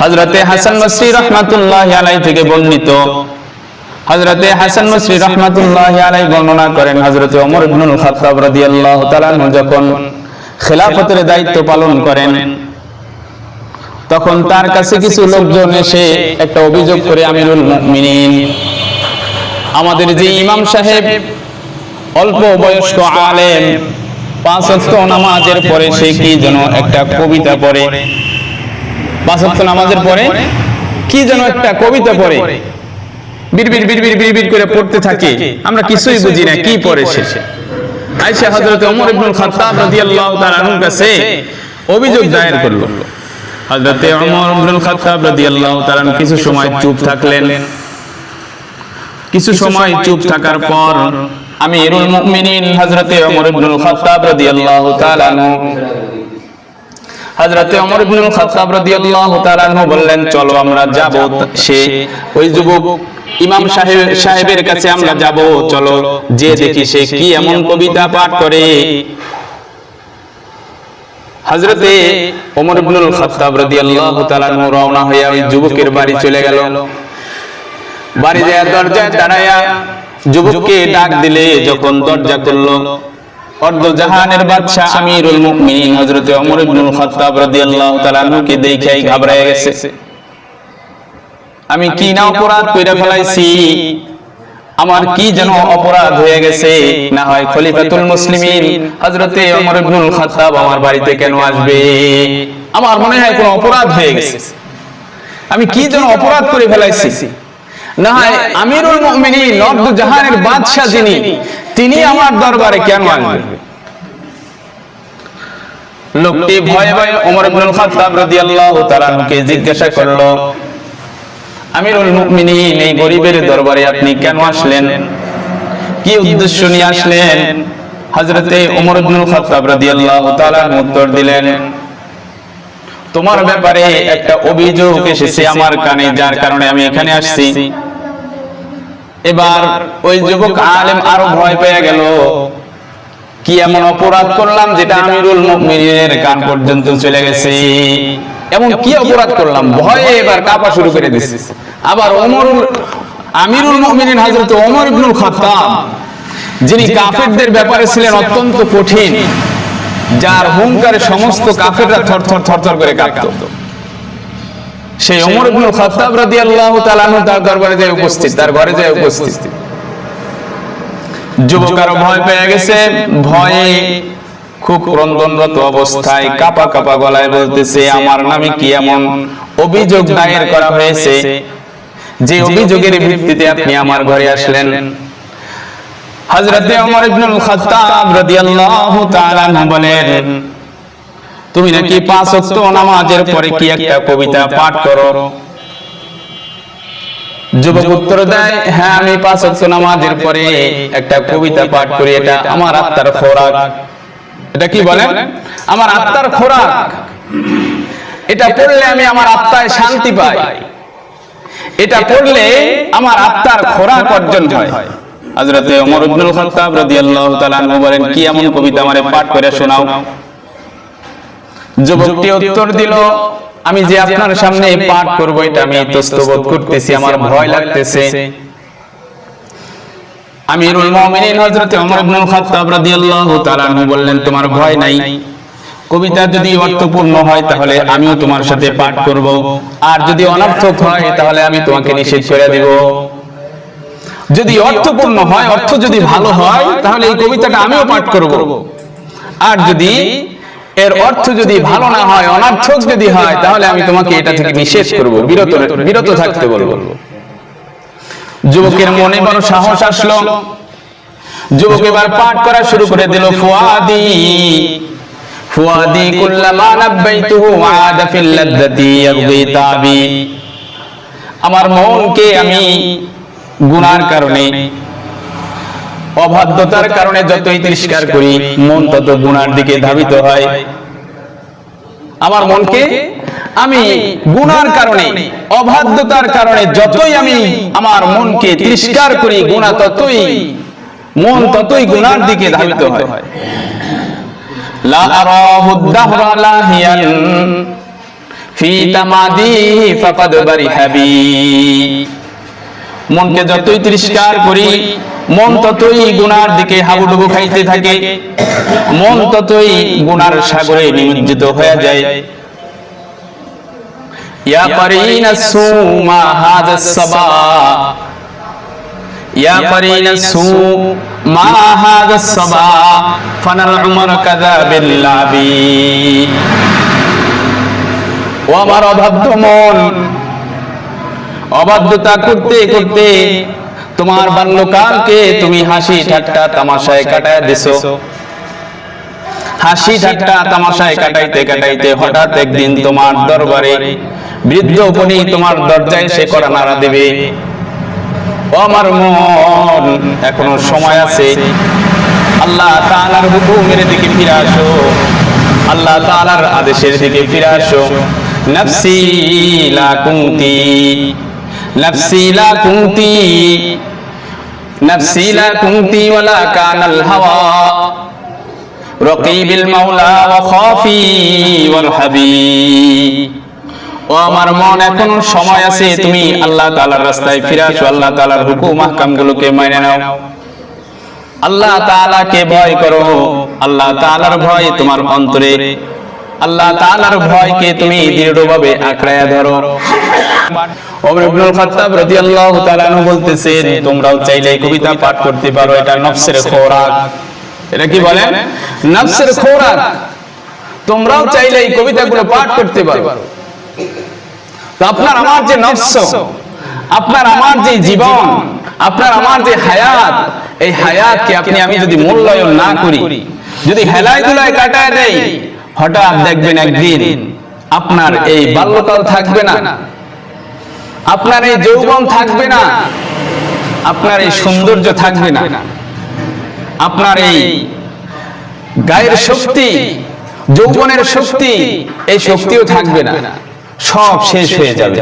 হযরতে হাসান বসরি রাহমাতুল্লাহি আলাইহি থেকে বর্ণিত। হযরতে হাসান বসরি রাহমাতুল্লাহি আলাইহি বর্ণনা করেন হযরতে ওমর ইবনুল খাত্তাব রাদিয়াল্লাহু তাআলা যখন খেলাফতের দায়িত্ব পালন করেন তখন তার কাছে কিছু লোকজন এসে একটা অভিযোগ করে আমিরুল মুমিনিন আমাদের যে ইমাম সাহেব অল্প বয়স্ক আলেম পাঁচ নামাজের পরে সে কি যেন একটা কবিতা পড়ে। ওয়াক্ত নামাজের পরে কি যেন একটা কবিতা পড়ে। বিড়বিড় বিড়বিড় বিড়বিড় করে পড়তে থাকে। আমরা কিছুই বুঝি না কি পড়ে সে আয়েশা হযরত ওমর ইবনুল খাত্তাব রাদিয়াল্লাহু কাছে অভিযোগ দায়ের করল। হযরত ওমর ইবনুল খাত্তাব রাদিয়াল্লাহু তাআলা কিছু সময় চুপ থাকলেন। কিছু সময় চুপ থাকার পর আমিরুল মুমিনিন হযরতে ওমর ইবনুল খাত্তাব রাদিয়াল্লাহু তাআলা হযরতে ওমর ইবনুল খাত্তাব রাদিয়াল্লাহু তাআলা বললেন, চলো আমরা যাব সে ওই যুবক ইমাম সাহেব, সাহেবের কাছে আমরা যাব, চলো, যে দেখি সে কি এমন কবিতা পাঠ করে। হযরতে ওমর খাত্তাব রাদিয়াল্লাহু তাআলা রওনা হয়ে ওই যুবকের বাড়ি চলে গেল। বাড়ি যায় দরজায় দাঁড়ায়া যুবককে ডাক দিলে, যখন দরজা করল আমি কি না অপরাধ ফেলাইছি? আমার কি যেন অপরাধ হয়ে গেছে? না হয় খলিফাতুল মুসলিমিন হযরতে ওমর ইবনুল খাত্তাব আমার বাড়িতে কেন আসবে? আমার মনে হয় কোনো অপরাধ হয়ে গেছে। আমি কি যেন অপরাধ করে ফেলাইছি? না হয় আমিরুল মুমিনিন নর্দ জাহানের বাদশা যিনি তিনি আমার দরবারে কেন আসবে লোকটি ভয়ে ভয়ে ওমর ইবনুল খাত্তাব রাদিয়াল্লাহু তাআলা জিজ্ঞাসা করল আমিরুল মুমিনিন এই গরিবের দরবারে আপনি কেন আসলেন? কি উদ্দেশ্য নিয়ে আসলেন? হযরতে ওমর ইবনুল খাত্তাব রাদিয়াল্লাহু তাআলা উত্তর দিলেন তোমার ব্যাপারে একটা অভিযোগ এসেছে আমার কানে যার কারণে আমি এখানে আসছি। এবার ওই যুবক আলেম আরও ভয় পেয়ে গেল। কি এমন অপরাধ করলাম যেটা আমিরুল মুমিনের কান পর্যন্ত চলে গেছে। এমন কি অপরাধ করলাম? ভয়ে এবার কাঁপা শুরু করে দিছে। আবার ওমরুল আমিরুল মুমিনিন হযরত ওমর ইবনুল খাত্তাব যিনি কাফেরদের ব্যাপারে ছিলেন অত্যন্ত কঠিন যার হুঙ্কারে সমস্ত কাফেররা থরথর থরথর করে কাঁপত। সেই ওমর ইবনুল খাত্তাব রাদিয়াল্লাহু তাআলা তার দরবারে যায় উপস্থিত তার ঘরে যায় উপস্থিত। যুবক আরও ভয় পেয়ে গেছে ভয়ে খুব ক্রন্দনরত অবস্থায় কাপা কাপা গলায় বলতেছে আমার নামে কি এমন অভিযোগ দায়ের করা হয়েছে? যে অভিযোগের ভিত্তিতে আপনি আমার ঘরে আসলেন। হযরতে ওমর ইবনুল খাত্তাব রাদিয়াল্লাহু তাআলা বলেন তুমি নাকি পাঁচ ওয়াক্ত নামাজের পরে কি একটা কবিতা পাঠ করো? যুবক উত্তর দেয় হ্যাঁ আমি পাঁচ ওয়াক্ত নামাজের পরে একটা কবিতা পাঠ করি। এটা আমার আত্মার খোরাক। এটা কি বলেন? আমার আত্মার খোরাক। এটা পড়লে আমি আমার আত্মায় শান্তি পাই। এটা পড়লে আমার আত্মার খোরাক অর্জন হয়। হযরতে ওমর ইবনুল খাত্তাব রাদিয়াল্লাহু তাআলা বলেন কি এমন কবিতা আমারে পাঠ করে শোনাও? যুবকটি উত্তর দিল আমি যে আপনার সামনে পাঠ করব এটা আমি তস্তবোধ করতেছি আমার ভয় লাগতেছে। আমিরুল মুমিনিন হযরতে ওমর ইবনুল খাত্তাব রাদিয়াল্লাহু তাআলা বললেন তোমার ভয় নাই। কবিতা যদি অর্থপূর্ণ হয় তাহলে আমিও তোমার সাথে পাঠ করব। আর যদি অনর্থক হয় তাহলে আমি তোমাকে নিষেধ করে দেব। যদি অর্থপূর্ণ হয় অর্থ যদি ভালো হয় তাহলে এই কবিতাটা আমিও পাঠ করব। আর যদি এর অর্থ যদি ভালো না হয় অনর্থক যদি হয় তাহলে আমি তোমাকে এটা থেকে নিষেধ করব বিরত বিরত থাকতে বলব। যুবকের মনে বড় সাহস আসলো। যুবক এবার পাঠ করা শুরু করে দিল ফুয়াদি ফুয়াদি কুল্লামা নাব্বাইতুহু আদা ফিল লাদ্দাতি ইয়াবগি তাবি। আমার মনকে আমি গুনার কারণে অবাধ্যতার কারণে যতই তিরস্কার করি, মন তত গুনার দিকে ধাবিত হয়। আমার মনকে আমি গুনার কারণে, অবাধ্যতার কারণে যতই আমি আমার মনকে তিরস্কার করি, গুনাহ ততই, মন ততই গুনার দিকে ধাবিত হয়। লা আরাহু দাহরা লাহিয়ান ফি তামাদিহি ফাকাদ বারিহাবি মনকে যতই তিরস্কার করি, মন ততই গুনার দিকে হাবুডুবু খাইতে থাকে। মন ততই গুনার সাগরে নিমজ্জিত হয়ে যায়। ইয়া করিনা সুমা হাদা সাবা। ইয়া করিনা সুমা হাদা সাবা। ফানাল উমর কাযা বিল্লাবি। ও আমার অবাধ্য মন অবাধ্যতা করতে করতে তোমার বাল্যকালকে তুমি হাসি ঠাট্টা তামাশায় কাটায় দিছো। হাসি ঠাট্টা তামাশায় কাটাইতে কাটাইতে হঠাৎ একদিন তোমার দরবারে বৃদ্ধ বনি তোমার দরজায় সে করা নাড়া দেবে। আমার মন, এখনও সময় আছে। আল্লাহ তাআলার হুকুমের দিকে ফিরে আসো। আল্লাহ তাআলার আদেশের দিকে ফিরে আসো। নফসি লা কুনতি হাওয়া রকিবিল মাওলা ওয়া খাফি ও আমার মন, এখন সময় আছে, তুমি আল্লাহ তালার রাস্তায় ফিরে আসো, আল্লাহ তালার হুকুম আহকামগুলোকে মেনে নাও। আল্লাহ তাআলাকে ভয় করো। আল্লাহ তাআলার ভয় তোমার অন্তরে আল্লাহ তাআলার ভয়কে তুমি দৃঢ়ভাবে আঁকড়ায়া ধরো। ওমর খাত্তাব রাদিয়াল্লাহু তাআলা বলতেছেন, তোমরাও চাইলে কবিতা পাঠ করতে পারো, এটা নফসের খোরাক। এটা কি বলেন? নফসের খোরাক। তোমরাও চাইলে এই কবিতাগুলো পাঠ করতে পারো। তো আপনার আমার যে নফস, আপনার আমার যে জীবন, আপনার আমার যে হায়াত, এই হায়াতকে আপনি আমি যদি মূল্যায়ন না করি, যদি হেলায় দুলায় কাটায় দেই হঠাৎ দেখবেন একদিন আপনার এই বাল্যকাল থাকবে না। আপনার এই যৌবন থাকবে না। আপনার এই সৌন্দর্য থাকবে না। আপনার এই গায়ের শক্তি যৌবনের শক্তি এই শক্তিও থাকবে না। সব শেষ হয়ে যাবে।